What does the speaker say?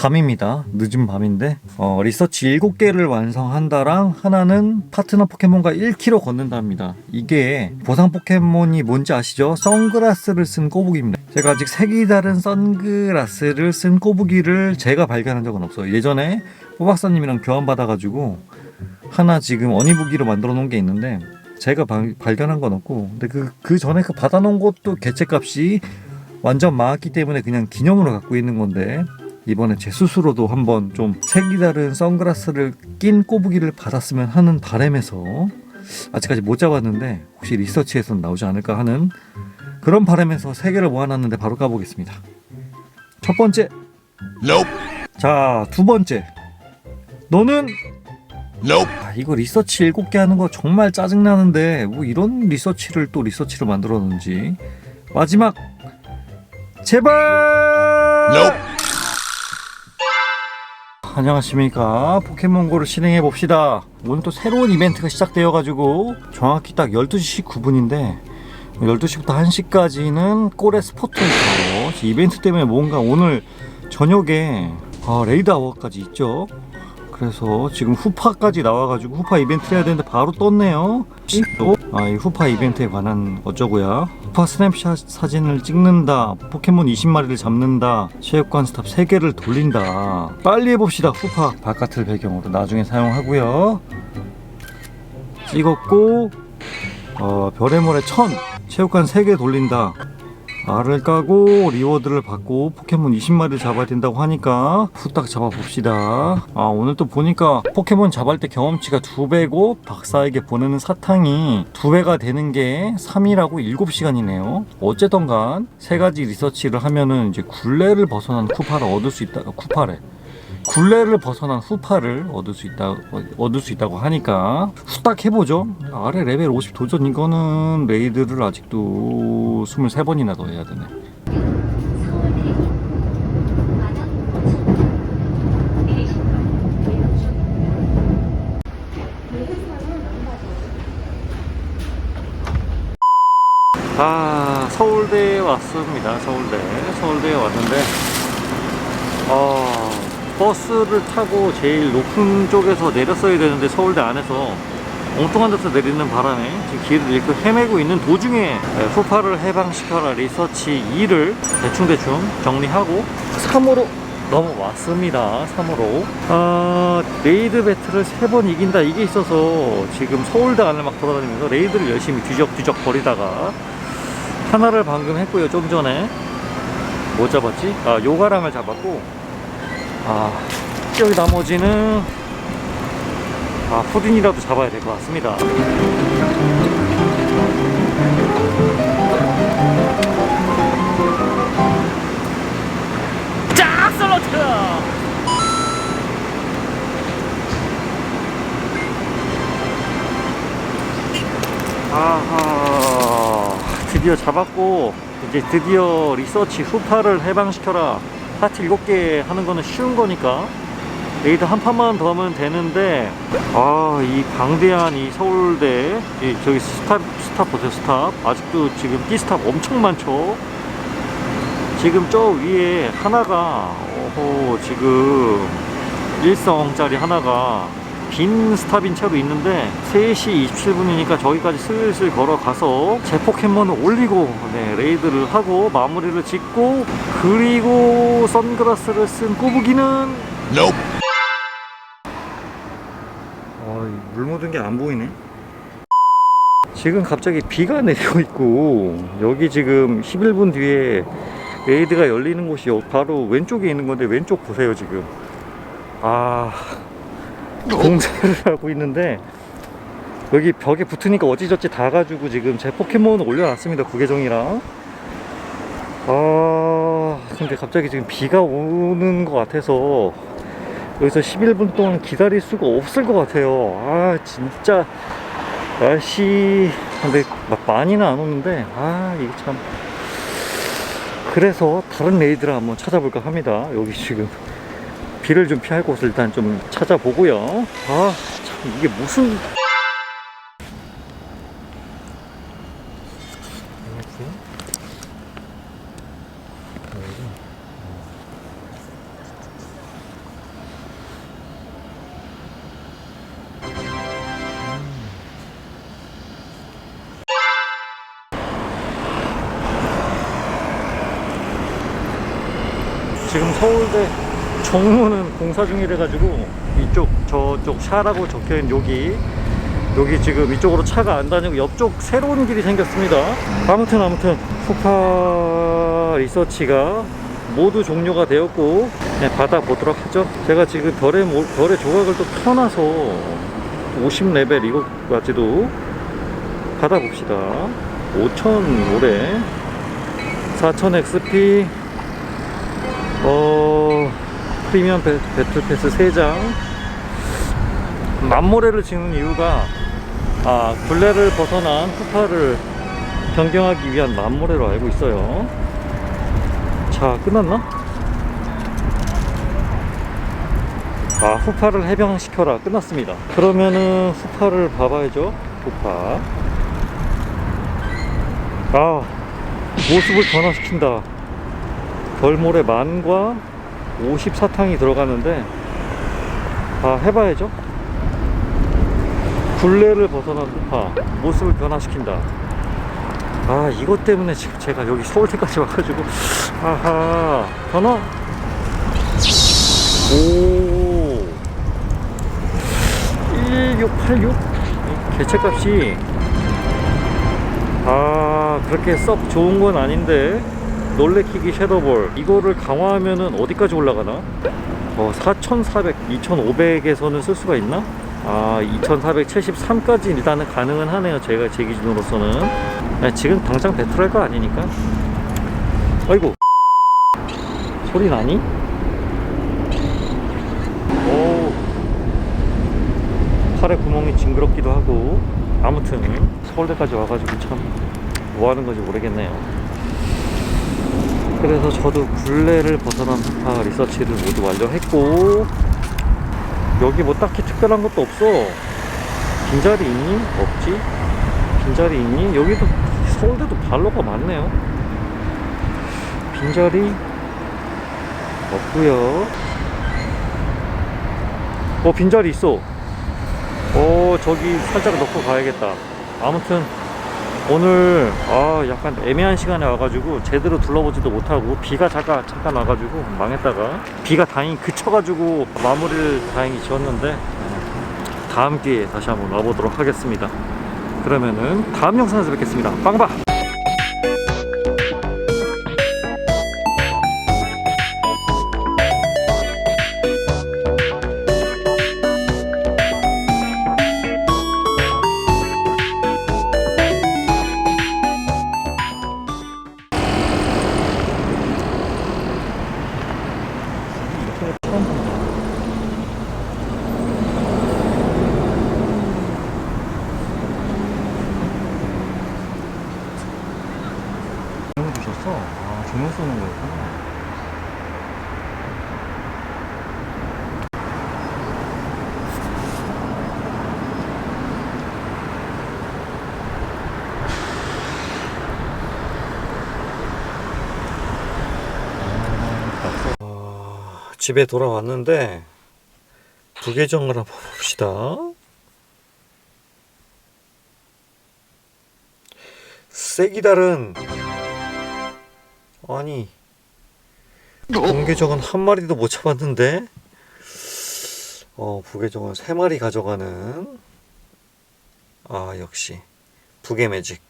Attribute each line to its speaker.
Speaker 1: 밤입니다. 늦은 밤인데 어, 리서치 7개를 완성한다랑 하나는 파트너 포켓몬과 1km 걷는답니다. 이게 보상 포켓몬이 뭔지 아시죠? 선글라스를 쓴 꼬부기입니다. 제가 아직 색이 다른 선글라스를 쓴 꼬부기를 제가 발견한 적은 없어요. 예전에 호박사님이랑 교환받아가지고 하나 지금 어니부기로 만들어 놓은 게 있는데 제가 발- 발견한 건 없고 근데 그, 그 전에 그 받아놓은 것도 개체값이 완전 많았기 때문에 그냥 기념으로 갖고 있는 건데 이번에 제 스스로도 한번 좀 색이 다른 선글라스를 낀 꼬부기를 받았으면 하는 바람에서 아직까지 못 잡았는데 혹시 리서치에서 나오지 않을까 하는 그런 바람에서 세 개를 모아놨는데 바로 까보겠습니다. 첫 번째,
Speaker 2: Nope.
Speaker 1: 자 두 번째, 너는
Speaker 2: Nope.
Speaker 1: 아, 이거 리서치 일곱 개 하는 거 정말 짜증 나는데 뭐 이런 리서치를 또 리서치로 만들었는지 마지막 제발
Speaker 2: Nope.
Speaker 1: 안녕하십니까. 포켓몬고를 진행해 봅시다. 오늘 또 새로운 이벤트가 시작되어 가지고 정확히 딱 12시 19분인데 12시부터 1시까지는 꼴의 스포트라이트로 이벤트 때문에 뭔가 오늘 저녁에 아, 레이드 아워까지 있죠? 그래서 지금 후파까지 나와가지고 후파 이벤트 해야 되는데 바로 떴네요. 또, 아, 이 후파 이벤트에 관한 어쩌고야 후파 스냅샷 사진을 찍는다 포켓몬 20마리를 잡는다 체육관 스탑 3개를 돌린다. 빨리 해봅시다 후파. 바깥을 배경으로 나중에 사용하고요. 찍었고 어, 별의 모래 1000 체육관 3개 돌린다 알을 까고 리워드를 받고 포켓몬 20마리를 잡아야 된다고 하니까 후딱 잡아봅시다. 아 오늘 또 보니까 포켓몬 잡을 때 경험치가 2배고 박사에게 보내는 사탕이 2배가 되는 게 3이라고 7시간이네요. 어쨌던간 세 가지 리서치를 하면은 이제 굴레를 벗어난 쿠파를 얻을 수 있다 쿠파래 굴레를 벗어난 후파를 얻을 수 있다 얻을 수 있다고 하니까 후딱 해보죠. 아래 레벨 50 도전 이거는 레이드를 아직도 23번이나 더 해야 되네. 아 서울대에 왔습니다. 서울대 서울대에 왔는데 어, 버스를 타고 제일 높은 쪽에서 내렸어야 되는데 서울대 안에서 엉뚱한 데서 내리는 바람에 지금 길을 잃고 헤매고 있는 도중에 예, 후파를 해방시켜라 리서치 2를 대충대충 정리하고 3으로 넘어왔습니다. 3으로. 아, 레이드 배틀을 3번 이긴다. 이게 있어서 지금 서울대 안을 막 돌아다니면서 레이드를 열심히 뒤적뒤적 거리다가 하나를 방금 했고요. 좀 전에 뭐 잡았지? 아 요가랑을 잡았고 아 여기 나머지는 아 푸딘이라도 잡아야 될 것 같습니다. 아하 드디어 잡았고 이제 드디어 리서치 후파를 해방시켜라 파트 7개 하는 거는 쉬운 거니까. 레이드 한 판만 더 하면 되는데 아 이 방대한 이 서울대 이 저기 스탑 스탑 보세요 스탑. 아직도 지금 D스탑 엄청 많죠? 지금 저 위에 하나가 어허 지금 일성짜리 하나가 빈 스탑인 채로 있는데 3시 27분이니까 저기까지 슬슬 걸어가서 제 포켓몬을 올리고 네, 레이드를 하고 마무리를 짓고 그리고 선글라스를 쓴 꼬부기는
Speaker 2: Nope.
Speaker 1: 아, 물 묻은 게 안 보이네. 지금 갑자기 비가 내리고 있고 여기 지금 11분 뒤에 레이드가 열리는 곳이 여- 바로 왼쪽에 있는 건데 왼쪽 보세요 지금. 아 공사를 하고 있는데 여기 벽에 붙으니까 어찌저찌 다 가지고 지금 제 포켓몬 올려놨습니다 구계정이랑. 아 근데 갑자기 지금 비가 오는 것 같아서 여기서 11분 동안 기다릴 수가 없을 것 같아요. 아, 진짜, 날씨, 근데 막 많이는 안 오는데, 아, 이게 참. 그래서 다른 레이드를 한번 찾아볼까 합니다. 여기 지금 비를 좀 피할 곳을 일단 좀 찾아보고요. 아, 참, 이게 무슨. 지금 서울대 정문은 공사 중이래 가지고 이쪽 저쪽 샤라고 적혀있는 여기 여기 지금 이쪽으로 차가 안 다니고 옆쪽 새로운 길이 생겼습니다. 아무튼 아무튼 푸파 리서치가 모두 종료가 되었고 그냥 받아보도록 하죠. 제가 지금 별의, 모- 별의 조각을 또 펴놔서 50레벨 이것까지도 받아봅시다. 5000 올해 4000 XP 어 프리미엄 배, 배틀 패스 3장. 만모래를 찍는 이유가 아 굴레를 벗어난 푸파를 변경하기 위한 만모래로 알고 있어요. 자 끝났나? 아 후파를 해병시켜라. 끝났습니다. 그러면은 후파를 봐봐야죠 후파. 아 모습을 변화시킨다. 별모래 만과 54탕이 들어가는데 아 해봐야죠. 굴레를 벗어난 후파 모습을 변화시킨다. 아 이것 때문에 지금 제가 여기 서울대까지 와가지고 아하 변화? 오. 1686 개체값이 아 그렇게 썩 좋은 건 아닌데 놀래키기 섀도볼 이거를 강화하면은 어디까지 올라가나? 어, 4400, 2500에서는 쓸 수가 있나? 아, 2473까지 일단은 가능은 하네요. 제가 제 기준으로서는. 아, 지금 당장 배틀할 거 아니니까. 아이고. 소리 나니? 오. 팔에 구멍이 징그럽기도 하고. 아무튼 서울대까지 와가지고 참 뭐 하는 건지 모르겠네요. 그래서 저도 굴레를 벗어난 파 리서치를 모두 완료했고 여기 뭐 딱히 특별한 것도 없어. 빈자리 있니? 없지? 빈자리 있니? 여기도 서울대도 발로가 많네요. 빈자리 없고요. 어 빈자리 있어. 어 저기 살짝 넣고 가야겠다. 아무튼 오늘 아 약간 애매한 시간에 와가지고 제대로 둘러보지도 못하고 비가 잠깐 잠깐 와가지고 망했다가 비가 다행히 그쳐가지고 마무리를 다행히 지었는데 어, 다음 기회에 다시 한번 와보도록 하겠습니다. 그러면은 다음 영상에서 뵙겠습니다. 빵바 쏘는 거였구나 아, 집에 돌아왔는데 부계정을 한번 봅시다. 세기달은 아니 공계정은 한 마리도 못 잡았는데? 어 부계정은 세 마리 가져가는. 아 역시. 부계 매직